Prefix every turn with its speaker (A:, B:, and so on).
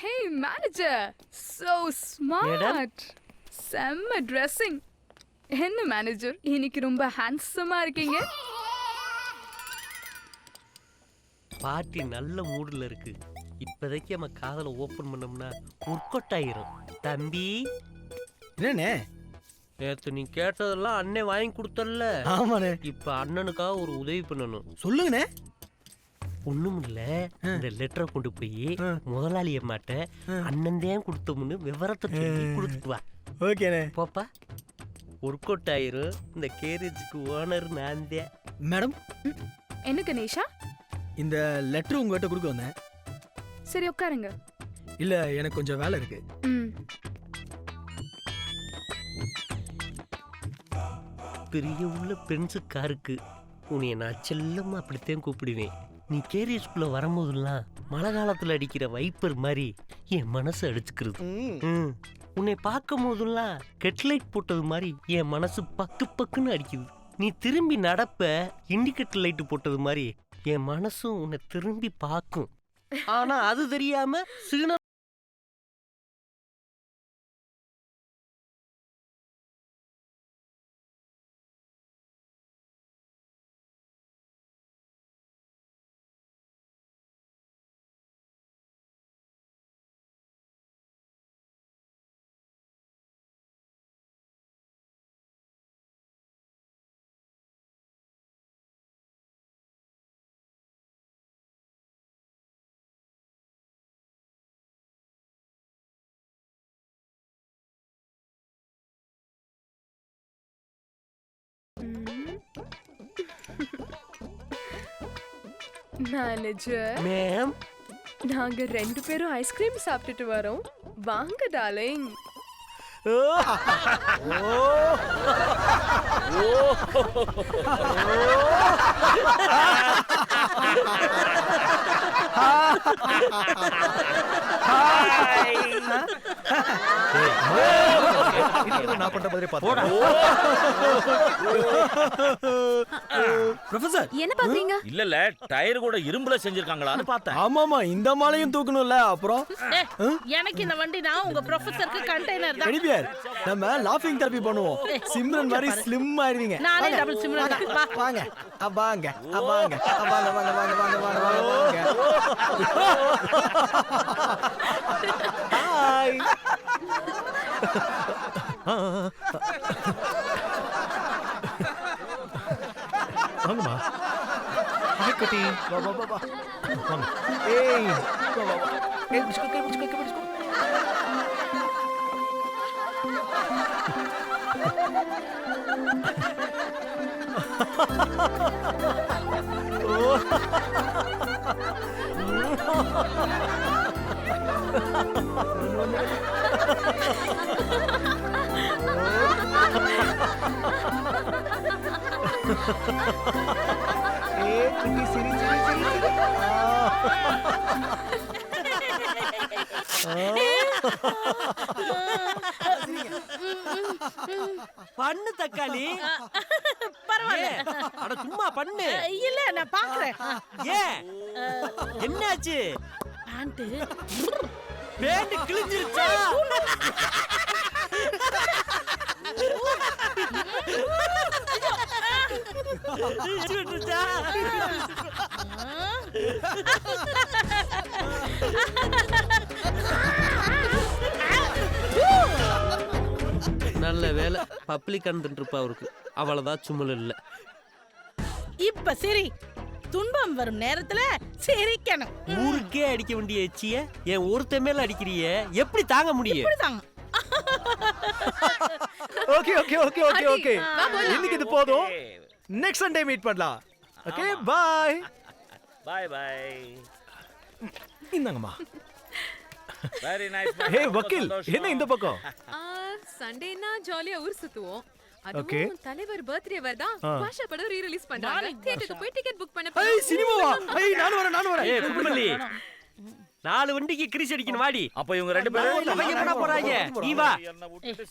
A: ஹே manager so smart செம்ம dressing என்ன manager இன்னைக்கு ரொம்ப ஹேண்ட்ஸமா இருக்கீங்க.
B: பார்ட்டி நல்ல மூடுல இருக்கு. இப்போதைக்கு நம்ம காதலை ஓபன் பண்ணோம்னா ஒர்க் ஆயிரும். தம்பி?
C: என்னண்ணே?
B: நேத்து நீ கேட்டதெல்லாம் அண்ணே வாங்கி கொடுத்தல்ல.
C: ஆமாண்ணே.
B: இப்ப அண்ணனுக்காக ஒரு உதவி பண்ணணும்.
C: சொல்லுங்கண்ணே.
B: ஒண்ணும் இல்ல இந்த லெட்டரை கொண்டு போய்
C: ஆ.
B: முதலாளி அம்மாட்ட அண்ணன் தான் கொடுத்தோம்னு விவரத்தை கொடுத்துட்டு வா.
C: ஓகேண்ணே.
B: போப்பா. ஒர்க் அவுட் ஆயிரும் இந்த கேரேஜுக்கு ஓனர் நான் தான்.
C: மேடம்?
A: என்ன கணேஷா
C: இந்த லெட்டர் உங்ககிட்ட கொடுக்க வந்தேன்.
A: சரி உட்காருங்க.
C: இல்ல எனக்கு கொஞ்சம் வேலை இருக்கு.
A: ம்.
B: பெரிய உள்ள பென்சு காருக்கு உன்னைய நான் செல்லமா அப்படித்தான் கூப்பிடுவேன். நீ கேரியஸ்குள்ள வரும்போதெல்லாம் மழை காலத்துல அடிக்கிற வைப்பர் மாதிரி என் மனசு அடிச்சுக்கிறது. உன்னை பார்க்கும் போதெல்லாம் கெட்லைட் போட்டது மாதிரி என் மனசு பக்கு பக்குன்னு அடிக்குது. நீ திரும்பி நடப்ப இண்டிகேட்டர் லைட் போட்டது மாதிரி என் மனசும் உன்னை திரும்பி பார்க்கும். ஆனா அது தெரியாம சீன
A: மேனேஜர்
B: மேம்
A: நாங்க ரெண்டு பேரும் ஐஸ்கிரீம் சாப்பிட்டுட்டு வரோம். வாங்க டார்லிங்
C: நான் பண்ற மாதிரி பார்த்தோம் ப்ரொஃபசர்
A: என்ன பாக்குறீங்க?
D: இல்லல்ல டயர் கூட இரும்புல செஞ்சிருக்காங்களான்னு பார்த்தேன்.
C: ஆமாமா இந்த மாலையும் தூக்கணும்ல அப்புறம்?
E: எனக்கு இந்த வண்டி தான் உங்க ப்ரொஃபசருக்கு கண்டெய்னர் தான்.
C: கணிப்பியார் நம்ம லாஃபிங் தெரப்பி பண்ணுவோம். சிம்ரன் மாதிரி ஸ்லிம் ஆயிருவீங்க
E: நானே. டபுள் சிம்ரன் தான். வா.
C: வாங்க அ, வாங்க அ, வாங்க அ, வாங்க வாங்க வாங்க வாங்க வாங்க வாங்க வாங்க. ஹாய்
F: வாங்கம்மா ஹாய் குட்டி
C: வா வா வா வா
F: வாங்க
C: ஏய் வா வா வா ஏய் பிடிச்சுக்கோ கை பிடிச்சுக்கோ கை பிடிச்சுக்கோ குட்டி சிரி சிரி சிரி சிரி
B: பண்ணு தக்காளி.
E: பரவாயில்ல?
B: அட சும்மா பண்ணு.
E: இல்ல நான் பாக்குறேன்.
B: ஏன் என்னாச்சு?
E: பேண்ட்
B: பேண்ட் கிழிஞ்சிருச்சா? கிழிஞ்சிருச்சா? நல்ல வேலை. பப்ளிக் கண்டென்ட் இருப்பா அவருக்கு. அவ்வளவுதான் சும்மல் இல்ல.
E: இப்ப சரி. துன்பம் வரும் நேரத்துல சிரிக்கணும்.
B: ஊருக்கே அடிக்க வேண்டிய எச்சிய என் ஒருத்த மேல அடிக்கிறிய? எப்படி தாங்க முடியும்?
E: இப்படிதாங்க
F: okay okay okay okay okay. இன்னைக்கு இது போதும். நெக்ஸ்ட் சண்டே மீட் பண்ணலாம். ஓகே பாய்
D: பாய் பாய்
F: இந்தாங்கம்மா.
D: வெரி நைஸ்
F: ஹே வக்கீல் என்ன இந்த பக்கம்?
A: சண்டேனா ஜாலியா ஊர் சுத்துவோம். அதுவும் தலைவர் பர்த்டே வருதா. பாஷா படம் ரீ ரிலீஸ் பண்றாங்க. தியேட்டருக்கு போய் டிக்கெட் புக் பண்ண
F: ஐய் சினிமாவா ஐய் நானும் வரேன் நானும்
B: ஏய்
F: வரேன்
B: குடுமல்லி நாலு வண்டிக்கு கிரீஸ் அடிக்கணும் வாடி
D: அப்ப இவங்க ரெண்டு பேரும்
B: அவங்க என்ன போறாங்க நீ வா
D: என்ன விட்டுட்டு